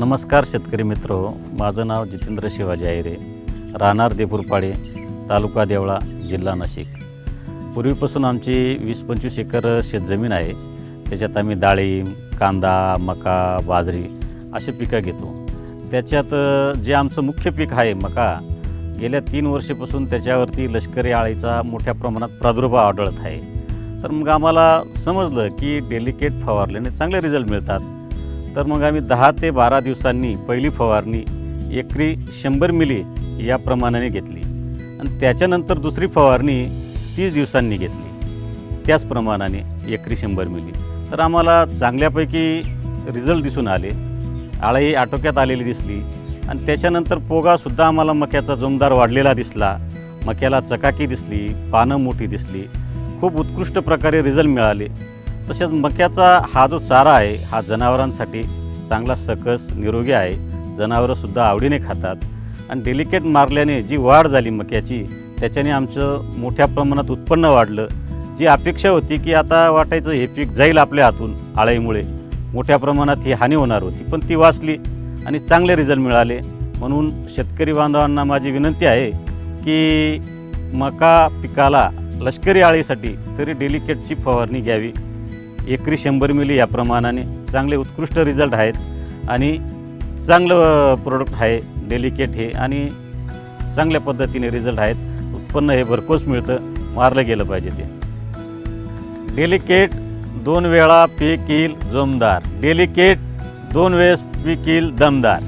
नमस्कार शेतकरी मित्र माझं नाव जितेंद्र शिवाजी आयरे राहणार देपूरपाडे तालुका देवळा जिल्हा नाशिक. पूर्वीपासून आमची वीस पंचवीस एकर शेतजमीन आहे. त्याच्यात आम्ही डाळिंब कांदा मका बाजरी असे पिकं घेतो. त्याच्यात जे आमचं मुख्य पीक आहे मका गेल्या तीन वर्षापासून त्याच्यावरती लष्करी आळीचा मोठ्या प्रमाणात प्रादुर्भाव आढळत आहे. तर मग आम्हाला समजलं की डेलिकेट फवारल्याने चांगले रिझल्ट मिळतात. तर मग आम्ही दहा ते बारा दिवसांनी पहिली फवारणी एकरी शंभर मिली या प्रमाणाने घेतली. आणि त्याच्यानंतर दुसरी फवारणी तीस दिवसांनी घेतली. त्याच प्रमाणाने एकरी शंभर मिली. तर आम्हाला चांगल्यापैकी रिझल्ट दिसून आले. आळाई आटोक्यात आलेली दिसली. आणि त्याच्यानंतर पोगासुद्धा आम्हाला मक्याचा जोमदार वाढलेला दिसला. मक्याला चकाकी दिसली पानं मोठी दिसली. खूप उत्कृष्ट प्रकारे रिझल्ट मिळाले. तसेच मक्याचा हा जो चारा आहे हा जनावरांसाठी चांगला सकस निरोगी आहे. जनावरंसुद्धा आवडीने खातात. आणि डेलिकेट मारल्याने जी वाढ झाली मक्याची त्याच्याने आमचं मोठ्या प्रमाणात उत्पन्न वाढलं. जी अपेक्षा होती की आता वाटायचं हे पीक जाईल आपल्या हातून आळाईमुळे. मोठ्या प्रमाणात ही हानी होणार होती पण ती वाचली आणि चांगले रिझल्ट मिळाले. म्हणून शेतकरी बांधवांना माझी विनंती आहे की मका पिकाला लष्करी आळीसाठी तरी डेलिकेटची फवारणी घ्यावी. एकरी शंभर मिली या प्रमाणाने चांगले उत्कृष्ट रिझल्ट आहेत. आणि चांगलं प्रोडक्ट आहे डेलिकेट हे आणि चांगल्या पद्धतीने रिझल्ट आहेत. उत्पन्न हे भरघोस मिळतं मारलं गेलं पाहिजे ते. डेलिकेट दोन वेळा पीक येईल जोमदार. डेलिकेट दोन वेळेस पीक येईल दमदार.